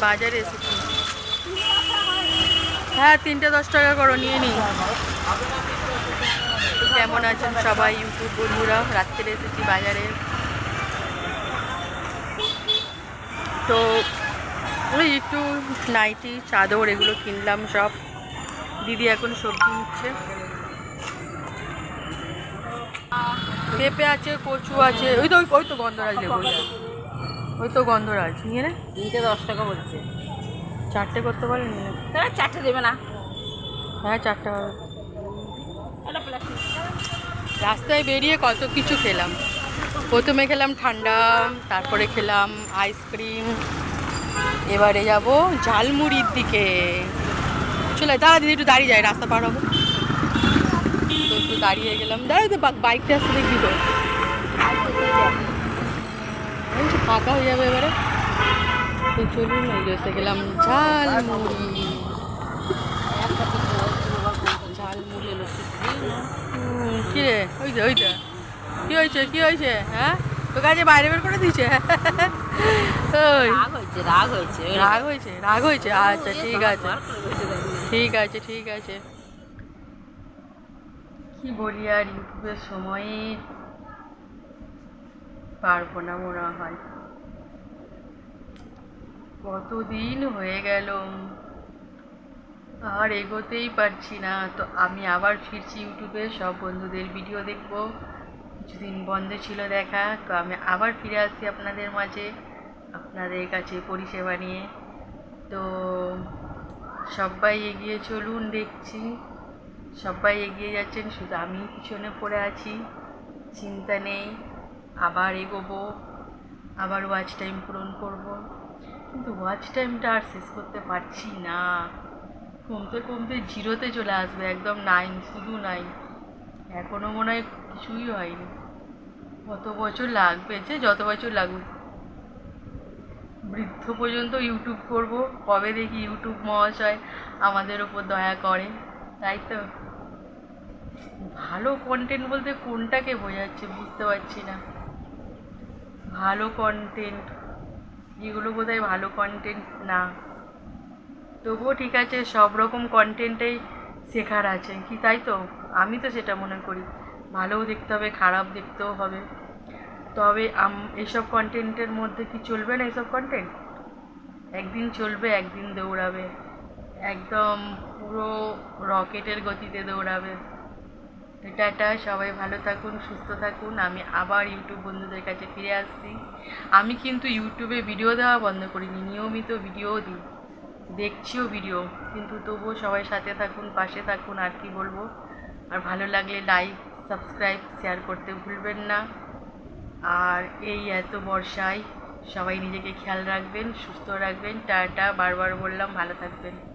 বাজারে এসেছি। হ্যাঁ তিনটে দশ টাকা করো নিয়ে নিই। কেমন আছেন সবাই? ইউটিউব বন্ধুরা, রাত্রে এসেছি বাজারে। তো, ওই একটু নাইটি, চাদর এগুলো কিনলাম সব। দিদি এখন সবজি নিচ্ছে। পেঁপে আছে, কচু আছে, ওই তো, ওই- তো গন্ধরাজ লেবু। ওই তো। গন্ধরাজ নিয়ে নে। তিনটে দশ টাকা বলছে। চারটে করতে পারেন নিয়ে নে। তারা চারটে দেবে না। হ্যাঁ চারটে হবে। রাস্তায় বেরিয়ে কত কিছু খেলাম। প্রথমে খেলাম ঠান্ডা তারপরে খেলাম আইসক্রিম। এবারে যাব ঝালমুড়ির দিকে। চলে দাঁড়া দিদি একটু দাঁড়িয়ে যায় রাস্তা পার হব। তো একটু দাঁড়িয়ে গেলাম। দাঁড়া তো বাইকটা আসতে দেখবি তো। এই যে ফাঁকা হয়ে যাবে এবারে। তো চলুন যে এসে গেলাম ঝালমুড়ি। ঝালমুড়ি কি রে ওই যে ওইটা কি হয়েছে? কি হয়েছে? হ্যাঁ? তোর কাছে বাইরে বের করে দিয়েছে? ওই। রাগ হয়েছে রাগ হয়েছে। রাগ হয়েছে আচ্ছা ঠিক আছে। ঠিক আছে ঠিক আছে। কি বলি আর ইউটিউবের সময়ে পারব না মনে হয়। কতদিন হয়ে গেল। আর এগোতেই পারছি না। তো আমি আবার ফিরছি ইউটিউবে। সব বন্ধুদের ভিডিও দেখব। কিছুদিন বন্ধ ছিল দেখা। তো আমি আবার ফিরে আসছি আপনাদের মাঝে, আপনাদের কাছে পরিষেবা নিয়ে। তো সবাই এগিয়ে চলুন দেখছি। সবাই এগিয়ে যাচ্ছেন। শুধু আমি পিছনে পড়ে আছি। চিন্তা নেই। আবার এগোবো, আবার ওয়াচ টাইম পূরণ করব। কিন্তু ওয়াচ টাইমটা আর শেষ করতে পারছি না। কমতে কমতে জিরোতে চলে আসবে, একদম নাইন শুধু নাইন এখনও মনে হয় কিছুই হয়নি। কত বছর লাগবে যে যত বছর লাগুক। বৃদ্ধ পর্যন্ত ইউটিউব করব, কবে দেখি ইউটিউব মহাশয় আমাদের ওপর দয়া করে। তাই তো। ভালো কন্টেন্ট বলতে কোনটাকে বোঝাচ্ছে বুঝতে পারছি না। কন্টেন্ট এগুলো বোধহয় ভালো কন্টেন্ট না। তবুও ঠিক আছে, সব রকম কন্টেন্টেই শেখার আছে। কি তাই তো? আমি তো সেটা মনে করি। ভালোও দেখতে হবে, খারাপ দেখতেও হবে। তবে এইসব কন্টেন্টের মধ্যে কি চলবে না এইসব কন্টেন্ট একদিন চলবে, একদিন দৌড়াবে। একদম পুরো রকেটের গতিতে দৌড়াবে। টাটা, সবাই ভালো থাকুন, সুস্থ থাকুন। আমি আবার ইউটিউব বন্ধুদের কাছে ফিরে আসছি। আমি কিন্তু ইউটিউবে ভিডিও দেওয়া বন্ধ করিনি, নিয়মিত ভিডিও দিই দেখছিও ভিডিও। কিন্তু তবুও সবাই সাথে থাকুন, পাশে থাকুন, আর কি বলব? আর ভালো লাগলে লাইক, সাবস্ক্রাইব, শেয়ার করতে ভুলবেন না। আর এই এত বর্ষায় সবাই নিজেকে খেয়াল রাখবেন, সুস্থ রাখবেন। টাটা, বারবার বললাম, ভালো থাকবেন।